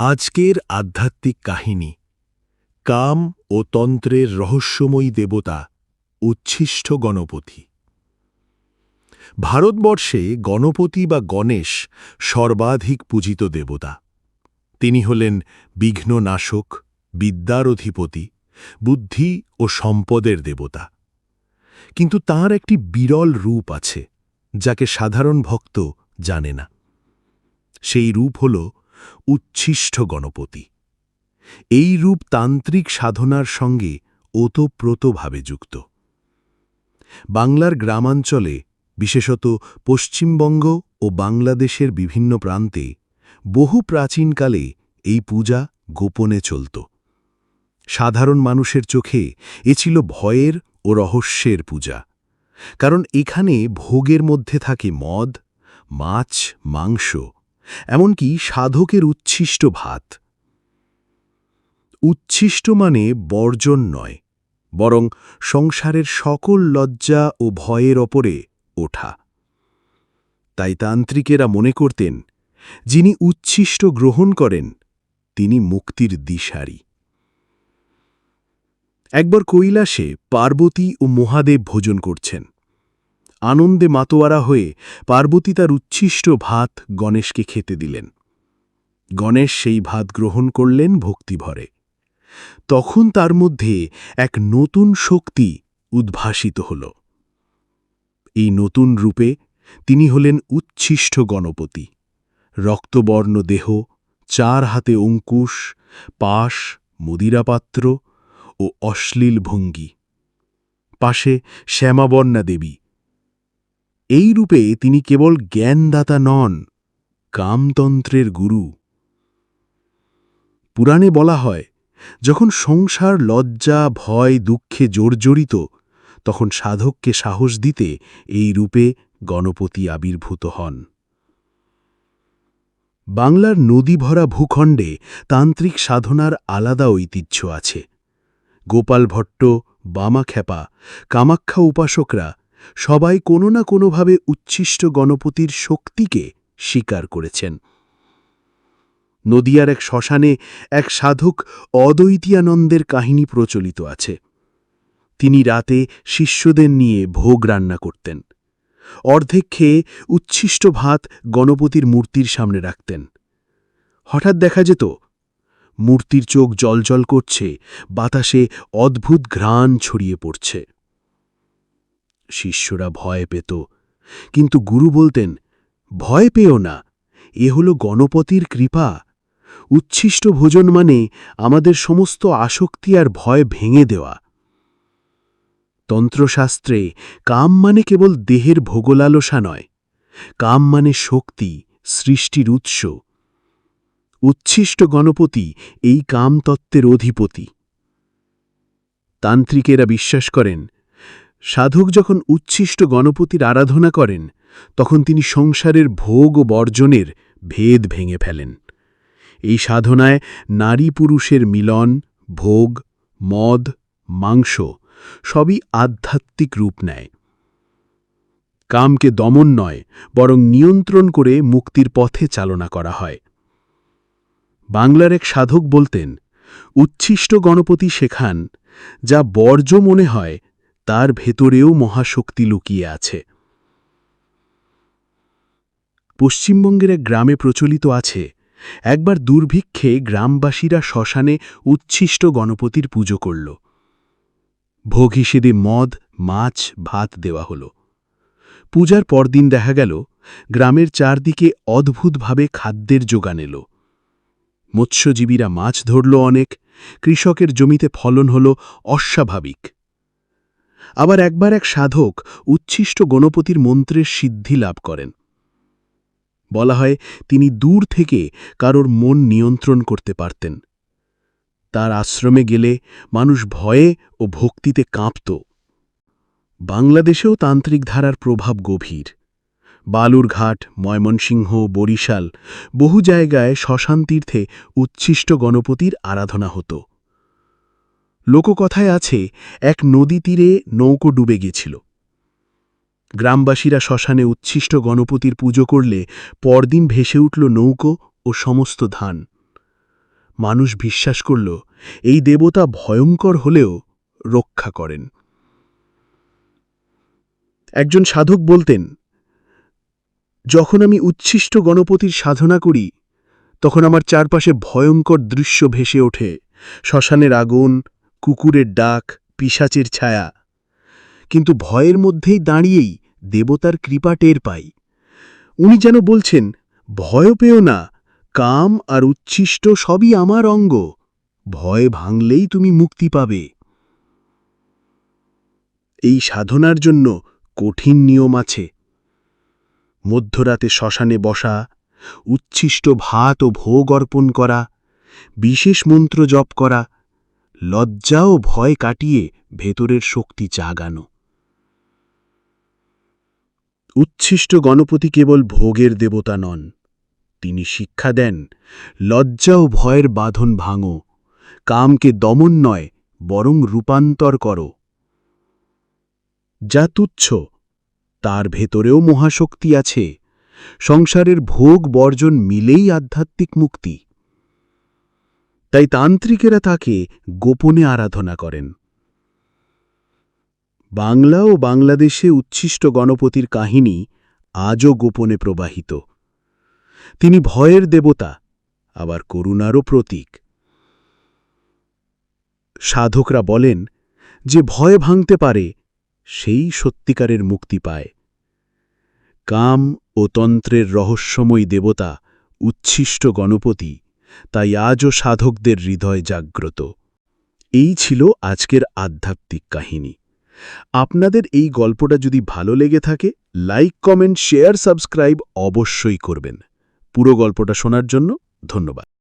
আজকের আধ্যাত্মিক কাহিনী, কাম ও তন্ত্রের রহস্যময়ী দেবতা, উচ্ছিষ্ট গণপতি। ভারতবর্ষে গণপতি বা গণেশ সর্বাধিক পূজিত দেবতা। তিনি হলেন বিঘ্ননাশক বিদ্যার অধিপতি বুদ্ধি ও সম্পদের দেবতা। কিন্তু তার একটি বিরল রূপ আছে, যাকে সাধারণ ভক্ত জানে না। সেই রূপ হল উচ্ছিষ্ট গণপতি। এই রূপ তান্ত্রিক সাধনার সঙ্গে ওতপ্রোতভাবে যুক্ত। বাংলার গ্রামাঞ্চলে, বিশেষত পশ্চিমবঙ্গ ও বাংলাদেশের বিভিন্ন প্রান্তে, বহু প্রাচীনকালে এই পূজা গোপনে চলত। সাধারণ মানুষের চোখে এ ছিল ভয়ের ও রহস্যের পূজা। কারণ এখানে ভোগের মধ্যে থাকে মদ, মাছ, মাংস এমনকি সাধকের উচ্ছিষ্ট ভাত। উচ্ছিষ্ট মানে বর্জন নয়, বরং সংসারের সকল লজ্জা ও ভয়ের ওপরে ওঠা। তাই তান্ত্রিকেরা মনে করতেন, যিনি উচ্ছিষ্ট গ্রহণ করেন, তিনি মুক্তির দিশারি। একবার কৈলাসে পার্বতী ও মহাদেব ভোজন করছেন। আনন্দে মাতোয়ারা হয়ে পার্বতী তার উচ্ছিষ্ট ভাত গণেশকে খেতে দিলেন। গণেশ সেই ভাত গ্রহণ করলেন ভক্তিভরে। তখন তার মধ্যে এক নতুন শক্তি উদ্ভাসিত হল। এই নতুন রূপে তিনি হলেন উচ্ছিষ্ট গণপতি। রক্তবর্ণ দেহ, চার হাতে অঙ্কুশ, পাশ, মদিরাপাত্র ও অশ্লীল ভঙ্গি। পাশে শ্যামাবর্ণা দেবী এই রূপে তিনি কেবল জ্ঞানদাতা নন, কামতন্ত্রের গুরু। পুরাণে বলা হয়, যখন সংসার লজ্জা, ভয়, দুঃখে জর্জরিত, তখন সাধককে সাহস দিতে এই রূপে গণপতি আবির্ভূত হন। বাংলার নদী ভরা ভূখণ্ডে তান্ত্রিক সাধনার আলাদা ঐতিহ্য আছে। গোপাল ভট্ট, বামাখ্যাপা, কামাখ্যা উপাসকরা সবাই কোনো না কোনোভাবে উচ্ছিষ্ট গণপতির শক্তিকে স্বীকার করেছেন। নদিয়ার এক শ্মশানে এক সাধক অদ্বৈতিয়ানন্দের কাহিনী প্রচলিত আছে। তিনি রাতে শিষ্যদের নিয়ে ভোগ রান্না করতেন। অর্ধেক খেয়ে উচ্ছিষ্ট ভাত গণপতির মূর্তির সামনে রাখতেন। হঠাৎ দেখা যেত, মূর্তির চোখ জলজল করছে, বাতাসে অদ্ভুত ঘ্রাণ ছড়িয়ে পড়ছে। শিষ্যরা ভয় পেত। কিন্তু গুরু বলতেন, ভয় পেও না, এ হল গণপতির কৃপা। উচ্ছিষ্ট ভোজন মানে আমাদের সমস্ত আসক্তি আর ভয় ভেঙে দেওয়া। তন্ত্রশাস্ত্রে কাম মানে কেবল দেহের ভোগলালসা নয়, কাম মানে শক্তি, সৃষ্টির উৎস। উচ্ছিষ্ট গণপতি এই কামতত্ত্বের অধিপতি। তান্ত্রিকেরা বিশ্বাস করেন সাধক যখন উচ্ছিষ্ট গণপতির আরাধনা করেন, তখন তিনি সংসারের ভোগ ও বর্জনের ভেদ ভেঙে ফেলেন। এই সাধনায় নারী পুরুষের মিলন, ভোগ, মদ, মাংস সবই আধ্যাত্মিক রূপ নেয়। কামকে দমন নয়, বরং নিয়ন্ত্রণ করে মুক্তির পথে চালনা করা হয়। বাংলার এক সাধক বলতেন, উচ্ছিষ্ট গণপতি শেখান, যা বর্জ্য মনে হয় তার ভেতরেও মহাশক্তি লুকিয়ে আছে। পশ্চিমবঙ্গের এক গ্রামে প্রচলিত আছে, একবার দুর্ভিক্ষে গ্রামবাসীরা শ্মশানে উচ্ছিষ্ট গণপতির পুজো করল। ভোগ হিসেবে মদ, মাছ, ভাত দেওয়া হল। পূজার পরদিন দেখা গেল, গ্রামের চারদিকে অদ্ভুতভাবে খাদ্যের যোগান এলো। মৎস্যজীবীরা মাছ ধরল অনেক, কৃষকের জমিতে ফলন হল অস্বাভাবিক। আবার একবার এক সাধক উচ্ছিষ্ট গণপতির মন্ত্রের সিদ্ধি লাভ করেন। বলা হয়, তিনি দূর থেকে কারোর মন নিয়ন্ত্রণ করতে পারতেন। তার আশ্রমে গেলে মানুষ ভয়ে ও ভক্তিতে কাঁপত। বাংলাদেশেও তান্ত্রিক ধারার প্রভাব গভীর। বালুরঘাট, ময়মনসিংহ, বরিশাল বহু জায়গায় শ্মশান তীর্থে উচ্ছিষ্ট গণপতির আরাধনা হতো। লোককথায় আছে, এক নদী তীরে নৌকো ডুবে গেছিল গ্রামবাসীরা শ্মশানে উচ্ছিষ্ট গণপতির পুজো করলে পরদিন ভেসে উঠল নৌকো ও সমস্ত ধান। মানুষ বিশ্বাস করল, এই দেবতা ভয়ঙ্কর হলেও রক্ষা করেন। একজন সাধক বলতেন, যখন আমি উচ্ছিষ্ট গণপতির সাধনা করি, তখন আমার চারপাশে ভয়ঙ্কর দৃশ্য ভেসে ওঠে। শ্মশানের আগুন কুকুরের ডাক, পিশাচের ছায়া। কিন্তু ভয়ের মধ্যেই দাঁড়িয়েই দেবতার কৃপা টের পাই। উনি যেন বলছেন ভয় পেও না, কাম আর উচ্ছিষ্ট সবই আমার অঙ্গ। ভয় ভাঙলেই তুমি মুক্তি পাবে। এই সাধনার জন্য কঠিন নিয়ম আছে। মধ্যরাতে শ্মশানে বসা, উচ্ছিষ্ট ভাত ও ভোগ অর্পণ করা, বিশেষ মন্ত্র জপ করা লজ্জা ও ভয় কাটিয়ে ভেতরের শক্তি জাগানো। উচ্ছিষ্ট গণপতি কেবল ভোগের দেবতা নন, তিনি শিক্ষা দেন লজ্জা ও ভয়ের বাঁধন ভাঙো, কামকে দমন নয়, বরং রূপান্তর করো। যা তুচ্ছ, তার ভেতরেও মহাশক্তি আছে, সংসারের ভোগ বর্জন মিলেই আধ্যাত্মিক মুক্তি। তাই তান্ত্রিকেরা তাকে গোপনে আরাধনা করেন। বাংলা ও বাংলাদেশে উচ্ছিষ্ট গণপতির কাহিনী আজও গোপনে প্রবাহিত। তিনি ভয়ের দেবতা, আবার করুণারও প্রতীক। সাধকরা বলেন যে ভয় ভাঙতে পারে, সেই সত্যিকারের মুক্তি পায়। কাম ও তন্ত্রের রহস্যময়ী দেবতা, উচ্ছিষ্ট গণপতি তাই আজও সাধকদের হৃদয় জাগ্রত। এই ছিল আজকের আধ্যাত্মিক কাহিনী। আপনাদের এই গল্পটা যদি ভালো লেগে থাকে, লাইক, কমেন্ট, শেয়ার, সাবস্ক্রাইব অবশ্যই করবেন। পুরো গল্পটা শোনার জন্য ধন্যবাদ।